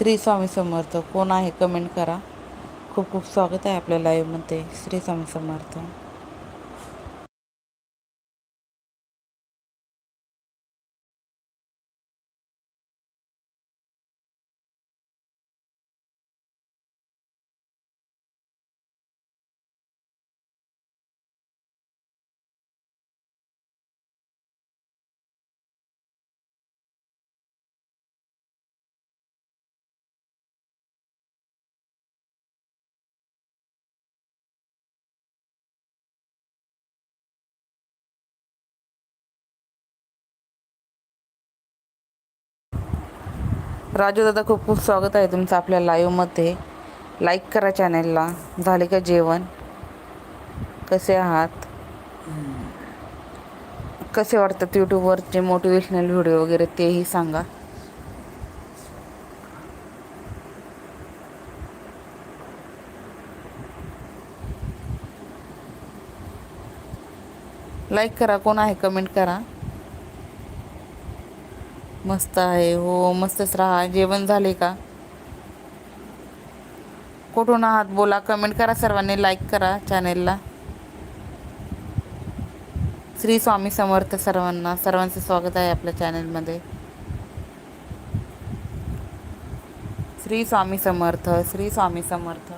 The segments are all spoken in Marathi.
श्री स्वामी समर्थ कोण आहे कमेंट करा. खूप खूप स्वागत आहे आपल्या लाईव्हमध्ये श्री स्वामी समर्थ. राजू दादा खूप खूप स्वागत आहे तुमचं आपल्या लाईव्हमध्ये लाईक करा चॅनेलला झाले का जेवण? कसे आहात? कसे वाटतात यूट्यूबवरचे मोटिवेशनल व्हिडिओ वगैरे तेही सांगा. लाईक करा कोण आहे? कमेंट करा. मस्त आहे. हो मस्तच राहा. जेवण झाले का? कुठून आहात? बोला कमेंट करा सर्वांनी. लाईक करा चॅनेलला श्री स्वामी समर्थ सर्वांना. सर्वांचं स्वागत आहे आपल्या चॅनेलमध्ये श्री स्वामी समर्थ श्री स्वामी समर्थ.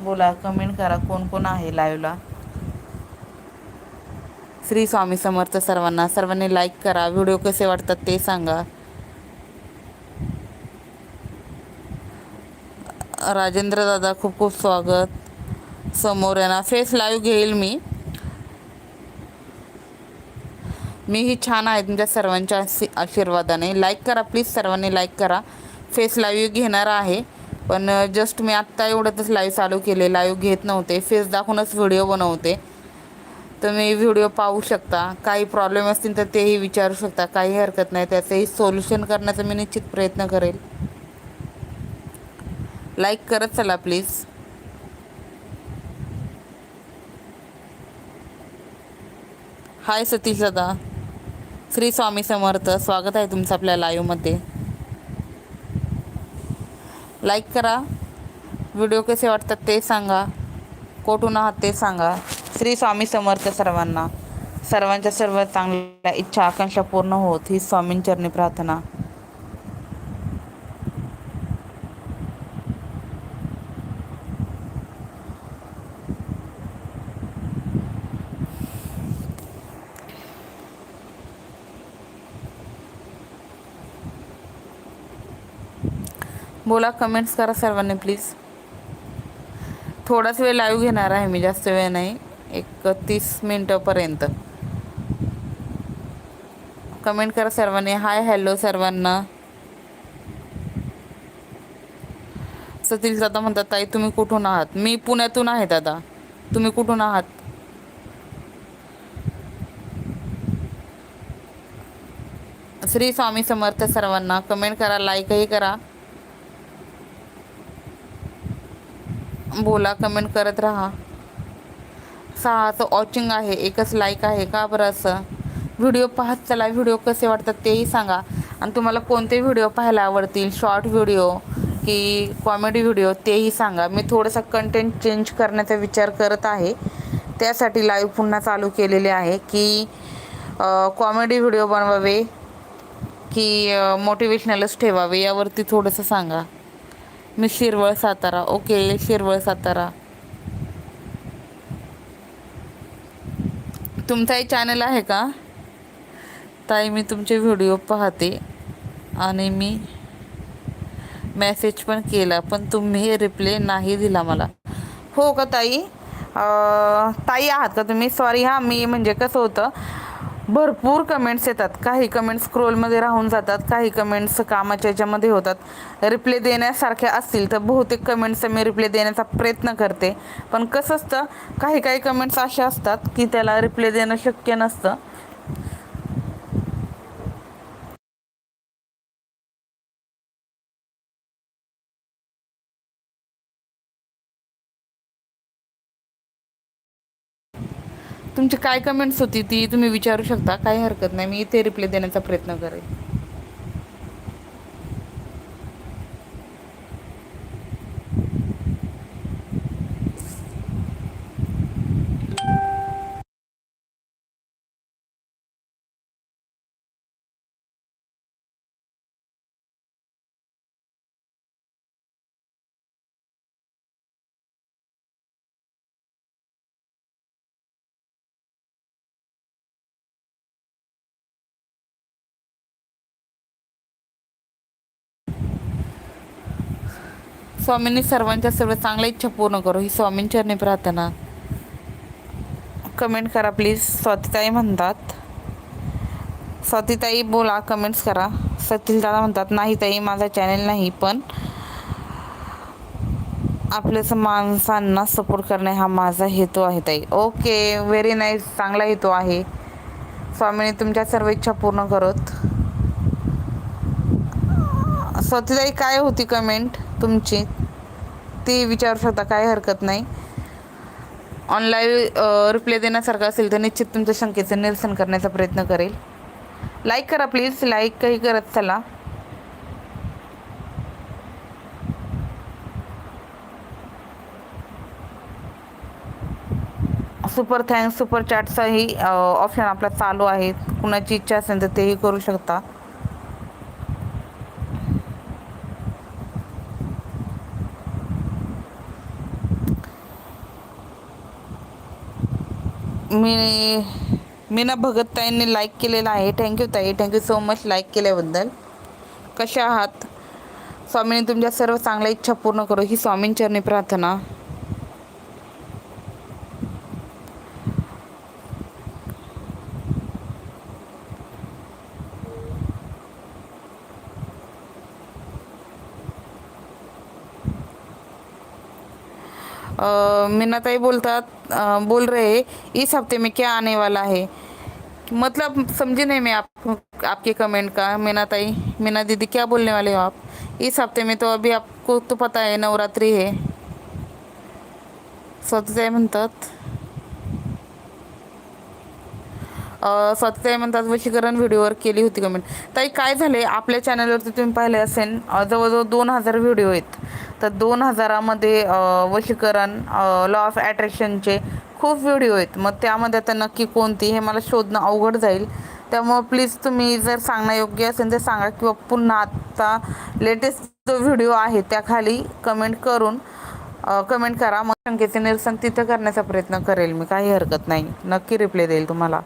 बोला कमेंट करा कोण कोण आहे लाईव्हला श्री स्वामी समर्थ सर्वांना. सर्वांनी लाईक करा. व्हिडिओ कसे वाटतात ते सांगा. राजेंद्र दादा खूप खूप स्वागत. समोर आहे ना फेस लाईव्ह घेईल मी. मीही छान आहे तुमच्या सर्वांच्या आशी आशीर्वादाने. लाईक करा प्लीज सर्वांनी लाईक करा. फेस लाईव्ह घेणार आहे. पण जस्ट मी आत्ता एवढंच लाईव्ह चालू केले लाईव्ह घेत नव्हते. फेस दाखवूनच व्हिडिओ बनवते. तुम्ही व्हिडिओ पाहू शकता. काही प्रॉब्लेम असतील तर तेही विचारू शकता. काही हरकत नाही. त्याचंही सोल्युशन करण्याचा मी निश्चित प्रयत्न करेल. लाईक करत चला प्लीज हाय सतीश दादा. श्री स्वामी समर्थ. स्वागत आहे तुमचं आपल्या लाईव्हमध्ये लाईक करा. व्हिडिओ कसे वाटतात ते सांगा. कोठून आहात ते सांगा. श्री स्वामी समर्थ सर्वांना. सर्वांच्या सर्व चांगल्या इच्छा आकांक्षा पूर्ण होत. ही स्वामींचरणी प्रार्थना. बोला कमेंट्स करा सर्वांनी प्लीज थोडाच वेळ लाईव्ह घेणार आहे मी जास्त वेळ नाही. एक तीस मिनटंपर्यंत. कमेंट करा सर्वांनी. हाय हॅलो सर्वांना. सतीश दादा म्हणतात ताई तुम्ही कुठून आहात? मी पुण्यातून आहे दादा. तुम्ही कुठून आहात? श्री स्वामी समर्थ सर्वांना. कमेंट करा लाईकही करा. बोला कमेंट करत राहा. सहाचं वॉचिंग आहे एकच लाईक आहे का बरं असं? व्हिडिओ पाहत चला व्हिडिओ कसे वाटतात तेही सांगा. आणि तुम्हाला कोणते व्हिडिओ पाहायला आवडतील? शॉर्ट व्हिडिओ की कॉमेडी व्हिडिओ तेही सांगा. मी थोडंसं कंटेंट चेंज करण्याचा विचार करत आहे. त्यासाठी लाईव्ह पुन्हा चालू केलेले आहे की कॉमेडी व्हिडिओ बनवावे की मोटिवेशनलच ठेवावे यावरती थोडंसं सांगा. मी शिरवळ सातारा. ओके शिरवळ सातारा. तुमचाही चॅनल आहे का? ताई मी तुमचे व्हिडिओ पाहते आणि मी मेसेज पण केला पण तुम्ही रिप्लाय नाही दिला मला. हो का ताई? ताई आहात का तुम्ही? सॉरी हां मी म्हणजे कसं होतं भरपूर कमेंट्स येतात. काही कमेंट्स स्क्रोलमध्ये राहून जातात काही कमेंट्स कामाच्या याच्यामध्ये होतात. रिप्ले देण्यासारख्या असतील तर बहुतेक कमेंट्सचा मी रिप्ले देण्याचा प्रयत्न करते. पण कसं असतं काही काही कमेंट्स अशा असतात की त्याला रिप्ले देणं शक्य नसतं. तुमची काय कमेंट्स होती ती तुम्ही विचारू शकता? काही हरकत नाही. मी इथे रिप्लाय देण्याचा प्रयत्न करेन. स्वामींनी सर्वांच्या सर्व चांगल्या इच्छा पूर्ण करू. ही स्वामींचरणी प्रार्थना. कमेंट करा प्लीज स्वातीताई म्हणतात. स्वातीताई बोला कमेंट्स करा. सतील दादा म्हणतात नाही ताई माझा चॅनेल नाही पण आपल्याच माणसांना सपोर्ट करणे हा माझा हेतू आहे ताई. ओके व्हेरी नाईस चांगला हेतू आहे. स्वामीने तुमच्या सर्व इच्छा पूर्ण करत. स्वतःही काय होती कमेंट तुमची. ती विचारू शकता काय हरकत नाही. ऑनलाईन रिप्लाय देण्यासारखं असेल तर निश्चित तुमच्या शंकेचं निरसन करण्याचा प्रयत्न करेल. लाईक करा प्लीज लाईक काही करत चला. सुपर थँक्स सुपर चॅटचाही ऑप्शन आपला चालू आहे. कुणाची इच्छा असेल तर तेही करू शकता. मी मीना भगतताईंनी लाईक केलेला आहे. थँक्यू ताई. थँक्यू सो मच लाईक केल्याबद्दल. कशा आहात? स्वामीने तुमच्या सर्व चांगल्या इच्छा पूर्ण करू. ही स्वामींचरणी प्रार्थना. मीनाताई बोलतात बोल रहे इस हफ्ते में क्या आने वाला है? मतलब समझी नहीं मैं आप आपके कमेंट का मीनाताई मीना दीदी क्या बोलने वाले हो आप? इस हफ्ते में तो अभी आपको तो पता है नवरात्रि है। स्वतःताई म्हणतात अ, स्वतःताई म्हणतात वशीकरण व्हिडिओवर केली होती कमेंट ताई काय झाले आपल्या चॅनलवरती तुम्ही पाहिले असेल जवळजवळ दोन हजार व्हिडिओ आहेत. तर दोन हजारामध्ये वशीकरण लॉ ऑफ ॲट्रॅक्शनचे खूप व्हिडिओ आहेत. मग त्यामध्ये आता नक्की कोणती हे मला शोधणं अवघड जाईल. त्यामुळं प्लीज तुम्ही जर सांगणं योग्य असेल तर सांगा किंवा पुन्हा आत्ता लेटेस्ट जो व्हिडिओ आहे त्याखाली कमेंट करून कमेंट करा. मग शंकेचे निरसन तिथं करण्याचा प्रयत्न करेल मी. काही हरकत नाही. नक्की रिप्लाय देईल तुम्हाला.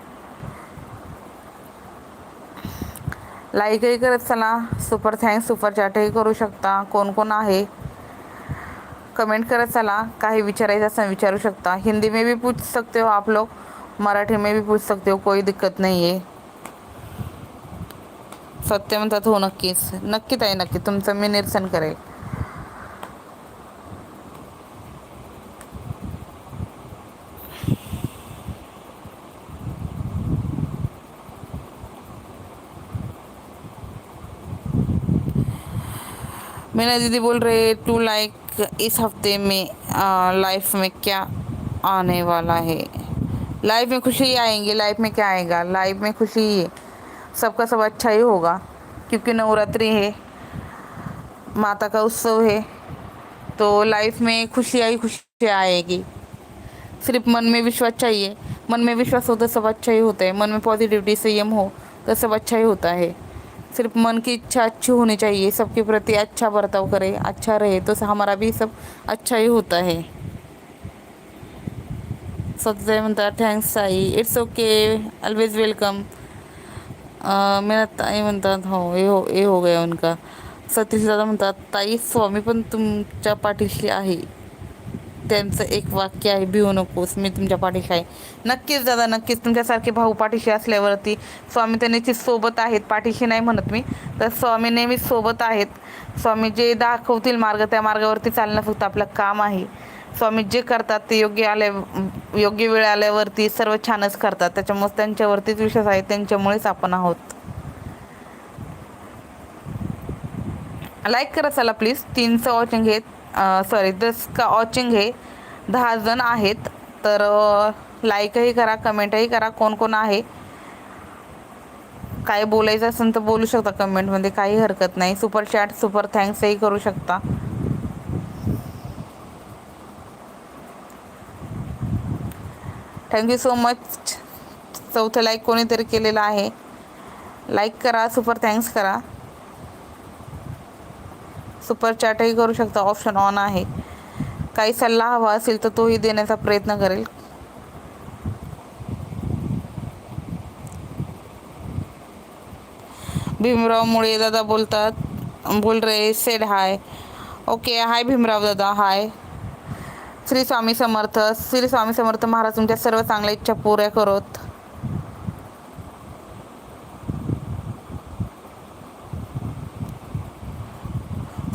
लाईकही करत चला. सुपर थँक्स सुपर चॅटही करू शकता. कोण कोण आहे? कमेंट करत चला. काही विचारायचं असं विचारू शकता. हिंदी में भी पूछ सकते हो आप लोग. मराठी में भी पूछ सकते हो. कोई दिक्कत नाही आहे सत्य म्हणतात हो नक्कीच. नक्की ताई नक्की. तुमचं मी निरसन करेल. मीना दीदी बोल रहे टू लाइक इस हफ़्ते में लाइफ में क्या आने वाला है? लाइफ में खुशी ही आएँगी लाइफ में क्या आएगा? लाइफ में खुशी ही सबका सब अच्छा ही होगा, क्योंकि नवरात्रि है, माता का उत्सव है तो लाइफ में खुशी ही खुशी आएगी। सिर्फ़ मन में विश्वास चाहिए। मन में विश्वास हो तो सब अच्छा ही होता है। मन में पॉजिटिविटी संयम हो तो सब अच्छा ही होता है। सिर्फ मन की इच्छा अच्छी होनी चाहिए सबके प्रति अच्छा बर्ताव करे अच्छा रहे तो हमारा भी सब अच्छा ही होता है। सत्य म्हणतात thanks Sai. It's okay always welcome मेरा ताई म्हणतात हो हे हो हे हो गया उनका। सतीश दादा म्हणतात ताई स्वामी पण तुमच्या पाठीशी आहे. त्यांचं एक वाक्य आहे भिवू नकोस मी तुमच्या पाठीशी आहे. नक्कीच दादा नक्कीच. तुमच्यासारखे भाऊ पाठीशी असल्यावरती स्वामी तर निश्चित सोबत आहेत पाठीशी नाही म्हणत मी. तर स्वामी नेहमीच सोबत आहेत. स्वामी जे दाखवतील मार्ग त्या मार्गावरती चालणं फक्त आपलं काम आहे. स्वामी जे करतात ते योग्य आल्या योग्य वेळ आल्यावरती सर्व छानच करतात. त्याच्यामुळे त्यांच्यावरतीच विश्वास आहे त्यांच्यामुळेच आपण आहोत. लाईक करा चला प्लीज तीनचं वॉचिंग घेत सॉरी दस का वॉचिंग हे दहा जण आहेत. तर लाईकही करा कमेंटही करा कोण कोण आहे. काय बोलायचं असेल तर बोलू शकता कमेंटमध्ये काही हरकत नाही. सुपर चॅट सुपर थँक्सही करू शकता. थँक्यू सो मच चौथं लाईक कोणीतरी केलेलं आहे. लाईक करा सुपर थँक्स करा. सुपर चॅटही करू शकता. ऑप्शन ऑन आहे. काही सल्ला हवा असेल तर तोही देण्याचा प्रयत्न करेल. भीमराव मुळे दादा बोलतात. बोल रे said hi okay hi Bhimrao दादा हाय श्री स्वामी समर्थ. श्री स्वामी समर्थ महाराज तुमच्या सर्व चांगल्या इच्छा पुऱ्या करोत.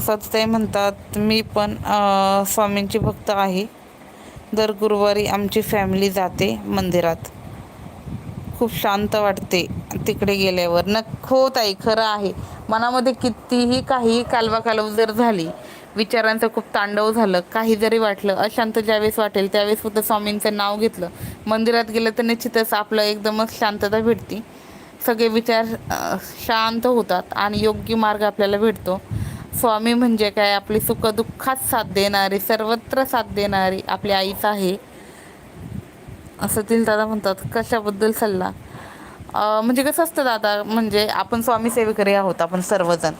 सत्य म्हणतात मी पण स्वामींची भक्त आहे. दर गुरुवारी आमची फॅमिली जाते मंदिरात. खूप शांत वाटते तिकडे गेल्यावर. न हो ताई खरं आहे. मनामध्ये कितीही काही कालवा कालव जर झाली विचारांचं खूप तांडव झालं काही जरी वाटलं अशांत ज्यावेळेस वाटेल त्यावेळेस फक्त स्वामींचं नाव घेतलं. मंदिरात गेलं तर निश्चितच आपलं एकदमच शांतता भेटती. सगळे विचार शांत होतात आणि योग्य मार्ग आपल्याला भेटतो. स्वामी म्हणजे काय? आपली सुखदुःखात साथ देणारी सर्वत्र साथ देणारी आपली आईच आहे. असं तिल दादा म्हणतात. कशाबद्दल सल्ला? म्हणजे कसं असतं दादा म्हणजे आपण स्वामी सेवेकरी आहोत आपण सर्वजण.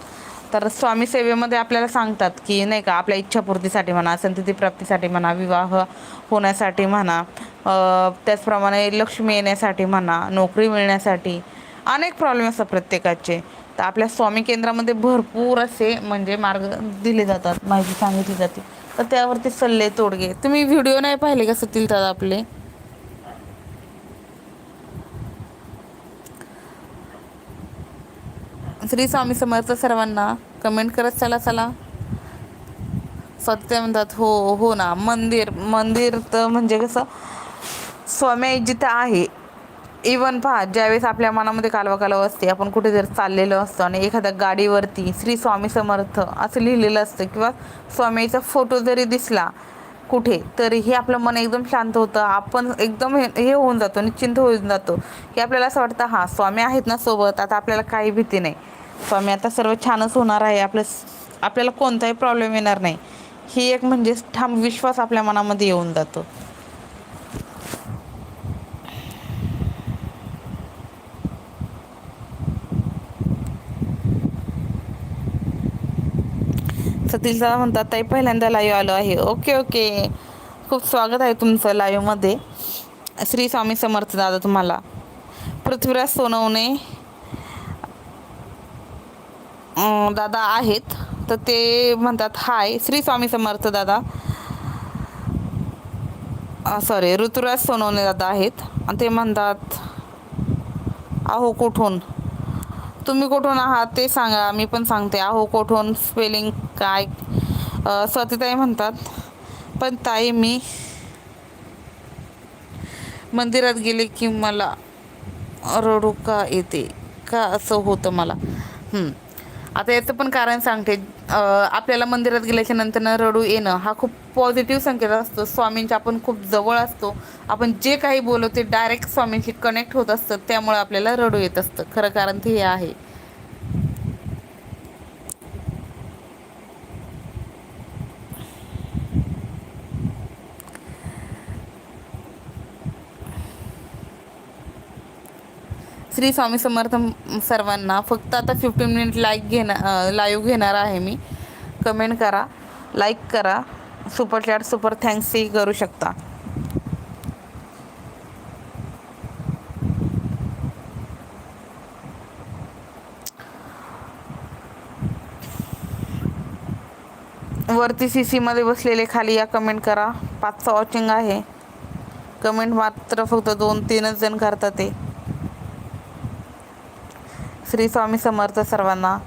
तर स्वामी सेवेमध्ये आपल्याला सांगतात की नाही का आपल्या इच्छापूर्तीसाठी म्हणा संतती प्राप्तीसाठी म्हणा विवाह होण्यासाठी म्हणा त्याचप्रमाणे लक्ष्मी येण्यासाठी म्हणा नोकरी मिळण्यासाठी अनेक प्रॉब्लेम असतात प्रत्येकाचे. तर आपल्या स्वामी केंद्रामध्ये भरपूर असे म्हणजे मार्ग दिले जातात माहिती सांगितली जाते. तर त्यावरती सल्ले तोडगे. तुम्ही व्हिडिओ नाही पाहिले का सतील दादा आपले? श्री स्वामी समर्थ सर्वांना कमेंट करत चला चला. सत्य म्हणतात हो हो ना. मंदिर मंदिर तर म्हणजे कसं स्वामी जिथं आहे इवन पहा ज्यावेळेस आपल्या मनामध्ये कालवा कालव असते आपण कुठे जर चाललेलो असतो आणि एखाद्या गाडीवरती श्री स्वामी समर्थ असं लिहिलेलं असतं किंवा स्वामीचा फोटो जरी दिसला कुठे तरीही आपलं मन एकदम शांत होतं. आपण एकदम हे हे होऊन जातो निश्चिंत होऊन जातो की आपल्याला असं वाटतं हां स्वामी आहेत ना सोबत आता आपल्याला काही भीती नाही. स्वामी आता सर्व छानच होणार आहे आपलं आपल्याला कोणताही प्रॉब्लेम येणार नाही. ही एक म्हणजे ठाम विश्वास आपल्या मनामध्ये येऊन जातो. सतीश दादा म्हणतात ताई पहिल्यांदा लाईव्ह आलो आहे. ओके ओके खूप स्वागत आहे तुमचं लाईव्हमध्ये श्री स्वामी समर्थ दादा तुम्हाला. पृथ्वीराज सोनवणे दादा आहेत. तर ते म्हणतात हाय श्री स्वामी समर्थ दादा. सॉरी ऋतुराज सोनवणे दादा आहेत. आणि ते म्हणतात अहो कुठून? तुम्ही कुठून आहात ते सांगा मी पण सांगते. अहो कुठून स्पेलिंग काय? स्वातीताई म्हणतात. पण ताई मी मंदिरात गेले की मला रडू का येते? का असं होतं मला? आता याचं पण कारण सांगते. आपल्याला मंदिरात गेल्याच्यानंतर रडू येणं हा खूप पॉझिटिव्ह संकेत असतो. स्वामींच्या आपण खूप जवळ असतो. आपण जे काही बोलतो ते डायरेक्ट स्वामींशी कनेक्ट होत असतं. त्यामुळे आपल्याला रडू येत असतं. खरं कारण ते हे आहे. श्री स्वामी समर्थ सर्वांना फक्त आता फिफ्टीन मिनिट लाईक घेणार लाईव्ह घेणार आहे मी. कमेंट करा लाईक करा. सुपर चॅट सुपर थँक्सही करू शकता. वरती सी सीमध्ये बसलेले खाली या कमेंट करा. पाचचं वॉचिंग आहे. कमेंट मात्र फक्त दोन तीनच जण करतात ते. श्री स्वामी समर्थ सर्वांना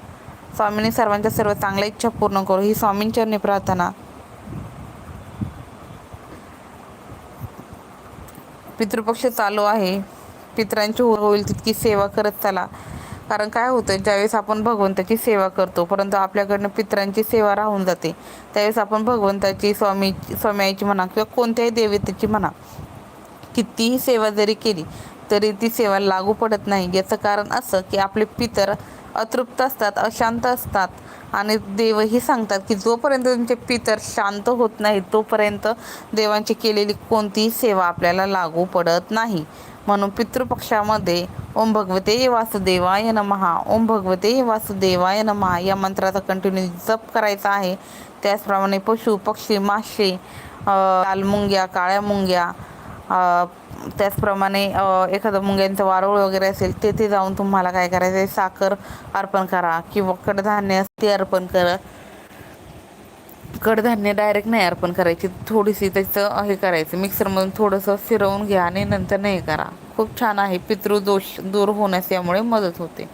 स्वामींनी सर्वांच्या सर्व चांगल्या इच्छा पूर्ण करू ही स्वामींचरणी प्रार्थना. पितृपक्ष चालू आहे. पितरांची होईल तितकी सेवा करत चला. कारण काय होतं ज्यावेळेस आपण भगवंताची सेवा करतो परंतु आपल्याकडनं पित्रांची सेवा राहून जाते. त्यावेळेस आपण भगवंताची स्वामी स्वामी म्हणा किंवा कोणत्याही देवतेची म्हणा कितीही सेवा जरी केली तरी ती सेवा लागू पडत नाही. याचं कारण असं की आपले पितर अतृप्त असतात अशांत असतात आणि देवही सांगतात की जोपर्यंत तुमचे पितर शांत होत नाही तोपर्यंत देवांची केलेली कोणतीही सेवा आपल्याला लागू पडत नाही. म्हणून पितृपक्षामध्ये ओम भगवते वासुदेवाय नमहा ओम भगवते वासुदेवाय नमहा या मंत्राचा कंटिन्यू जप करायचा आहे. त्याचप्रमाणे पशु पक्षी मासे लाल मुंग्या काळ्या मुंग्या त्याचप्रमाणे एखादं मुंग्यांचं वारूळ वगैरे असेल तेथे जाऊन तुम्हाला काय करायचं आहे साखर अर्पण करा किंवा कडधान्य ते अर्पण करा. कडधान्य डायरेक्ट नाही अर्पण करायची. थोडीशी त्याचं हे करायचं. मिक्सरमधून थोडंसं फिरवून घ्या आणि नंतर नाही करा. खूप छान आहे. पितृदोष दूर होण्यास यामुळे मदत होते.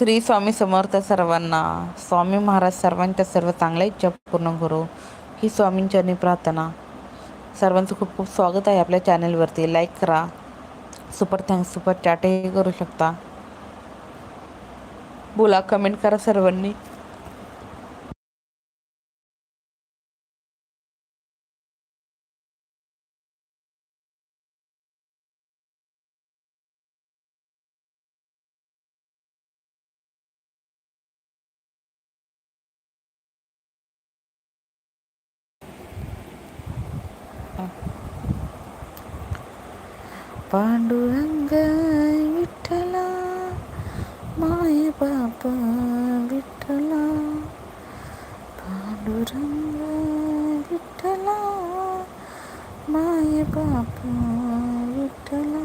श्री स्वामी समर्थ सर्वांना स्वामी महाराज सर्वांच्या सर्व चांगल्या इच्छा पूर्ण करो. ही स्वामींचरणी प्रार्थना. सर्वांचं खूप खूप स्वागत आहे आपल्या चॅनलवरती. लाईक करा. सुपर थँक्स सुपर चॅटही करू शकता. बोला कमेंट करा सर्वांनी. पांडुरंग विठ्ठला माय बाप विठ्ठला. पांडुरंग विठ्ठला माय बाप विठ्ठला.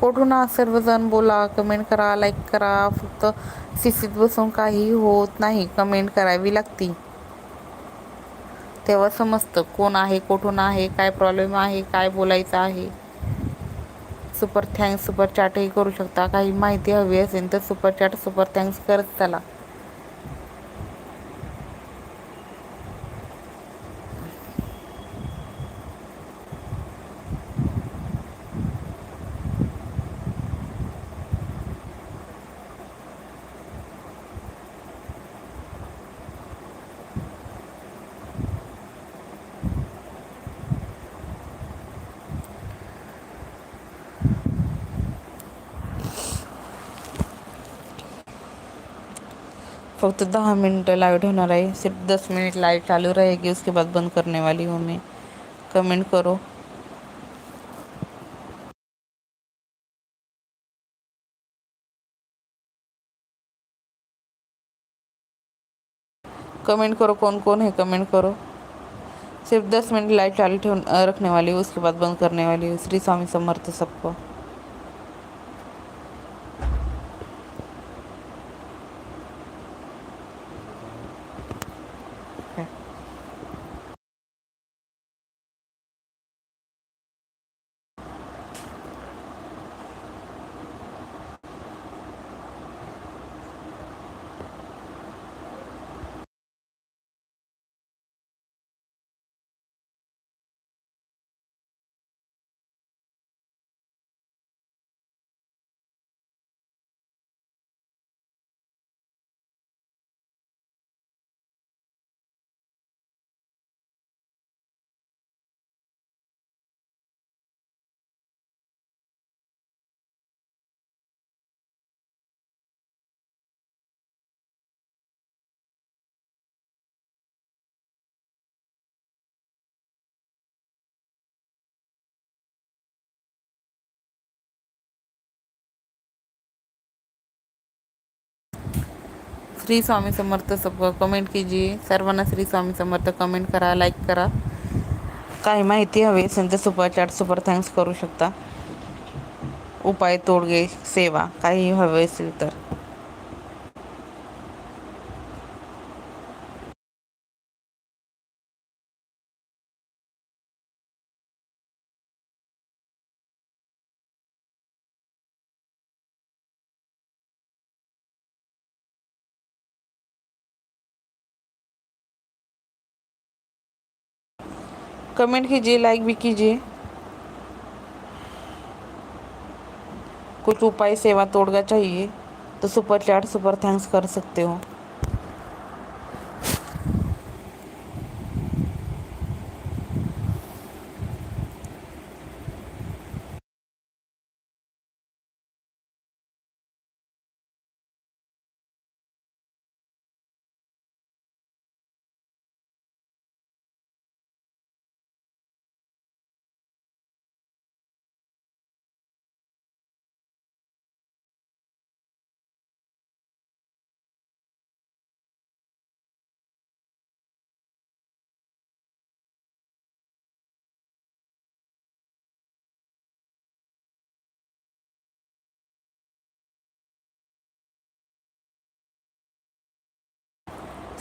कुठून आहात सर्वजण बोला कमेंट करा लाईक करा. फक्त सिसीत बसून काही होत नाही कमेंट करावी लागती. तेव्हा समजतं कोण आहे कुठून आहे काय प्रॉब्लेम आहे काय बोलायचं आहे. सुपर थँक्स सुपर चॅटही करू शकता. काही माहिती हवी असेल तर सुपर चॅट सुपर थँक्स करत चला. फक्त दहा मिनट लाइव ठेवणार आहे. सिर्फ़ दस मिनट लाइव चालू रहेगी उसके बाद बंद करने वाली हूँ मैं. कमेंट करो. कमेंट करो कौन कौन है कमेंट करो. सिर्फ़ दस मिनट लाइट चालू रखने वाली हूँ, उसके बाद बंद करने वाली हूँ. श्री स्वामी समर्थ सबको. श्री स्वामी समर्थ सब कमेंट कीजिए. सर्वांना श्री स्वामी समर्थ कमेंट करा लाईक करा. काही माहिती हवी असेल तर सुपर चॅट सुपर थँक्स करू शकता. उपाय तोडगे सेवा काही हवे असेल तर. कमेंट कीजिए लाइक भी कीजिए। कुछ उपाय सेवा तोड़गा चाहिए तो सुपर चैट सुपर थैंक्स कर सकते हो।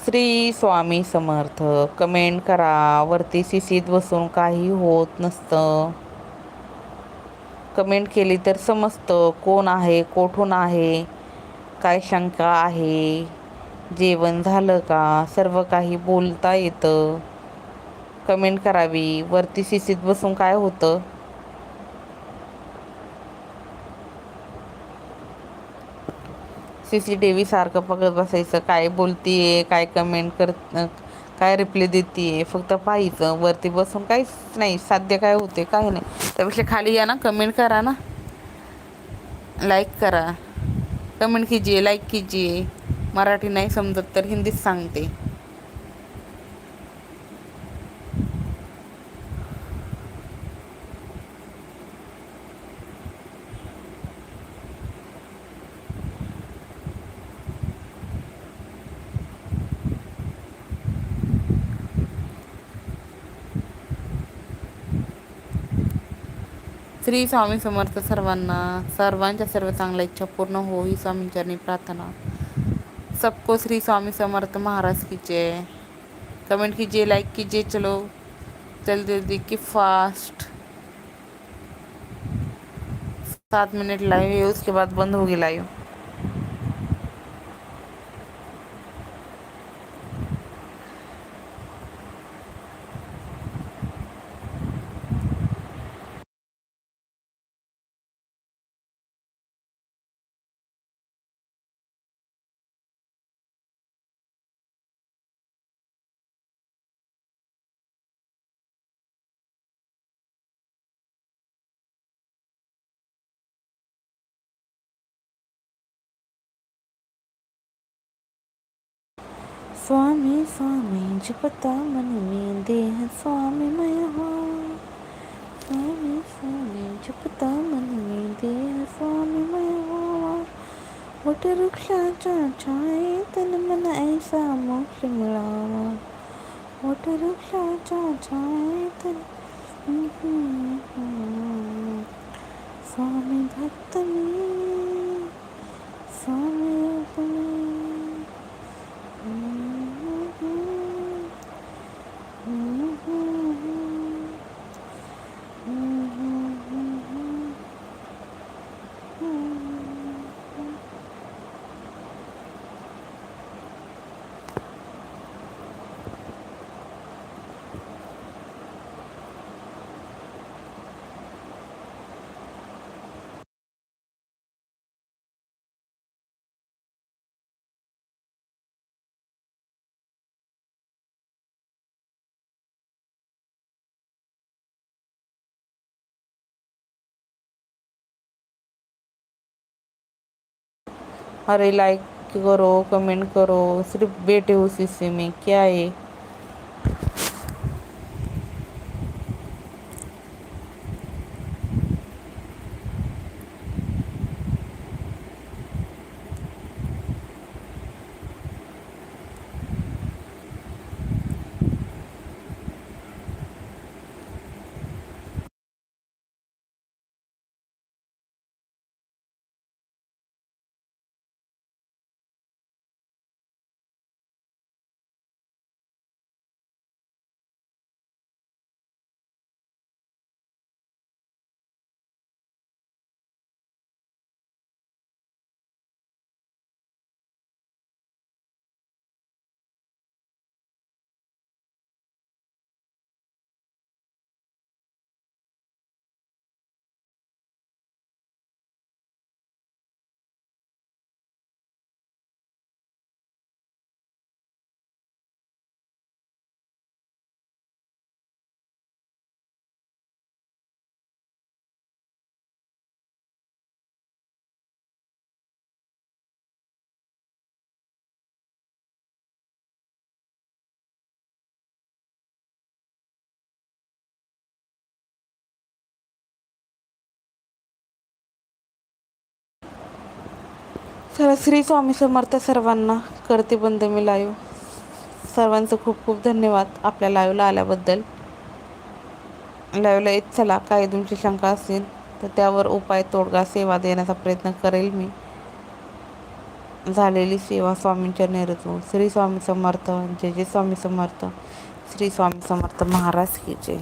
श्री स्वामी समर्थ कमेंट करा. वरती सिसीत बसून काही होत नसतं. कमेंट केली तर समजतं कोण आहे कोठून आहे काय शंका आहे जेवण झालं का सर्व काही बोलता येतं. कमेंट करावी. वरती सिसीत बसून काय होतं? सी सी टी व्ही सारखं बघत बसायचं काय बोलतीये काय कमेंट कर काय रिप्लाय देते फक्त पाहायचं वरती बसून काहीच नाही साध्य काय होते काय नाही. त्यापेक्षा खाली या ना कमेंट करा ना. लाईक करा. कमेंट कीजिए लाईक कीजिए मराठी नाही समजत तर हिंदीच सांगते. श्री स्वामी समर्थ सर्वांना, सर्वांच्या सर्व चांगल्या इच्छा पूर्ण हो ही स्वामींचरणी प्रार्थना. सबको श्री स्वामी समर्थ महाराज की जय. कमेंट कीजिए लाइक कीजिए, चलो. जल्दी जल्दी, की फास्ट सात मिनट लाइव है उसके बाद बंद होगी लाइव स्वामी स्वामी जपता मन में देह स्वामी मय हो स्वामी स्वामी जपता मन में देह स्वामी मय हो वट वृक्षाच्या छाये तन मन ऐसा मोक्ष मिळावा वट अरे लाइक करो कमेंट करो सिर्फ बेटे हो शीशे में क्या है चला श्री स्वामी समर्थ सर्वांना करते बंद मी लाईव्ह सर्वांचं खूप खूप धन्यवाद आपल्या लाईव्हला आल्याबद्दल. लाईव्हला येत चला काही तुमची शंका असेल तर त्यावर उपाय तोडगा सेवा देण्याचा प्रयत्न करेल मी. झालेली सेवा स्वामींच्या नेतृत्व श्री स्वामी समर्थ जय जय स्वामी समर्थ श्री स्वामी समर्थ महाराज की जय.